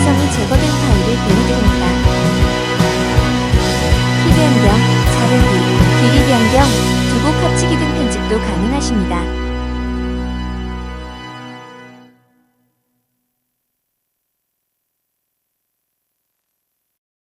음성이 제거된 파일을 보내드립니다. 키 변경, 자르기, 길이 변경, 두 곡 합치기 등 편집도 가능하십니다.